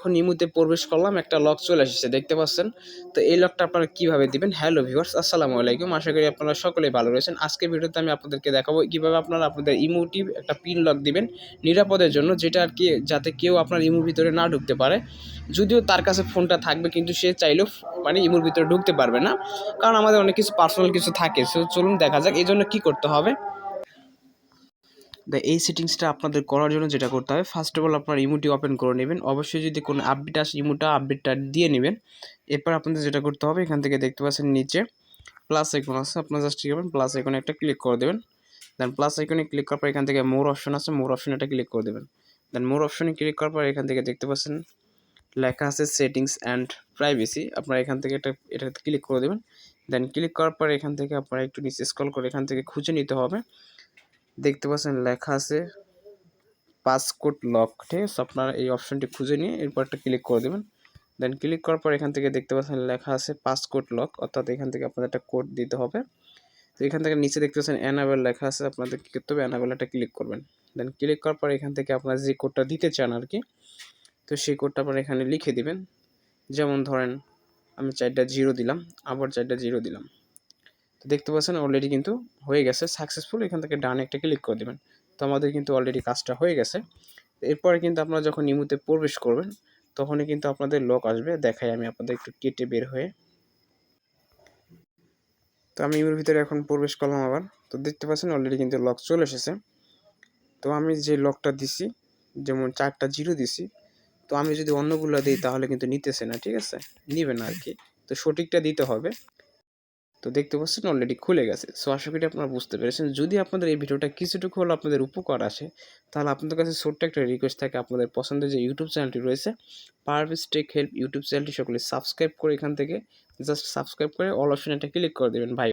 এখন ইমুতে প্রবেশ করলাম, একটা লক চলে এসেছে, দেখতে পাচ্ছেন? তো এই লকটা আপনারা কীভাবে দিবেন? হ্যালো ভিউয়ার্স আসসালামু আলাইকুম। আশা করি আপনারা সকলেই ভালো রয়েছেন। আজকে ভিডিওতে আমি আপনাদেরকে দেখাবো কীভাবে আপনারা আপনাদের ইমোটি একটা পিন লক দিবেন নিরাপদের জন্য, যেটা আর কি যাতে কেউ আপনার ইমুর ভিতরে না ঢুকতে পারে। যদিও তার কাছে ফোনটা থাকবে, কিন্তু সে চাইলেও মানে ইমুর ভিতরে ঢুকতে পারবে না। কারণ আমাদের অনেক কিছু পার্সোনাল কিছু থাকে সো চলুন দেখা যাক এই জন্য কী করতে হবে? এই সেটিংসটা আপনাদের করার জন্য যেটা করতে হবে ফার্স্ট অফ অল আপনার ইমোটি ওপেন করে নেবেন। অবশ্যই যদি কোনো আপডেট আসে ইমোটা আপডেটটা দিয়ে নেবেন। এরপর আপনাদের যেটা করতে হবে, এখান থেকে দেখতে পাচ্ছেন নিচে প্লাস আইকন আছে। আপনার জাস্ট করবেন প্লাস আইকনে একটা ক্লিক করে দেবেন। দেন প্লাস আইকনে ক্লিক করার পর এখান থেকে মোর অপশন আছে মোর অপশনে একটা ক্লিক করে দেবেন। দেন মোর অপশনে ক্লিক করার পর এখান থেকে দেখতে পাচ্ছেন লেখা আছে সেটিংস অ্যান্ড প্রাইভেসি আপনারা এখান থেকে একটা, এটাতে ক্লিক করে দেবেন। দেন ক্লিক করার পর এখান থেকে আপনারা একটু নিচে স্ক্রল করে এখান থেকে খুঁজে নিতে হবে। দেখতে পাচ্ছেন লেখা আছে পাসকোড লক, ঠিক আছে? আপনারা এই অপশনটি খুঁজে নিয়ে এরপর একটা ক্লিক করে দেবেন। দেন ক্লিক করার পর এখান থেকে দেখতে পাচ্ছেন লেখা আছে পাসকোড লক, অর্থাৎ এখান থেকে আপনাদের একটা কোড দিতে হবে। তো এখান থেকে নিচে দেখতে পাচ্ছেন অ্যানাবেল লেখা আছে, আপনাদের কী করতে হবে? অ্যানাবেল একটা ক্লিক করবেন। দেন ক্লিক করার পর এখান থেকে আপনারা যে কোডটা দিতে চান আর কি, তো সেই কোডটা আপনারা এখানে লিখে দিবেন। যেমন ধরেন আমি চারটা জিরো দিলাম, আবার চারটা জিরো দিলাম। তো দেখতে পাচ্ছেন অলরেডি কিন্তু হয়ে গেছে সাকসেসফুল এখান থেকে ডান একটা ক্লিক করে দেবেন। তো আমাদের কিন্তু অলরেডি কাজটা হয়ে গেছে। এরপরে কিন্তু আপনারা যখন ইমুতে প্রবেশ করবেন, তখনই কিন্তু আপনাদের লক আসবে। দেখাই আমি আপনাদের একটু কেটে বের হয়ে। তো আমি ইমুর ভিতরে এখন প্রবেশ করলাম আবার। তো দেখতে পাচ্ছেন অলরেডি কিন্তু লক চলে এসেছে। তো আমি যে লকটা দিছি, যেমন চারটা জিরো দিছি, তো আমি যদি অন্যগুলো দিই তাহলে কিন্তু নিতেছে না, ঠিক আছে? নিবে না আর কি। তো সঠিকটা দিতে হবে। তো দেখতে পাচ্ছেন অলরেডি খুলে গেছে। সো আশা করি আপনারা বুঝতে পেরেছেন। যদি আপনাদের এই ভিডিওটা কিছুটুকু হলো আপনাদের উপকার আসে, তাহলে আপনাদের কাছে ছোট্ট একটা রিকোয়েস্ট থাকে আপনাদের পছন্দের যে ইউটিউব চ্যানেলটি রয়েছে পারভিস টেক হেল্প ইউটিউব চ্যানেলটি সকলে সাবস্ক্রাইব করে এখান থেকে জাস্ট সাবস্ক্রাইব করে অল অপশন একটা ক্লিক করে দেবেন। ভাই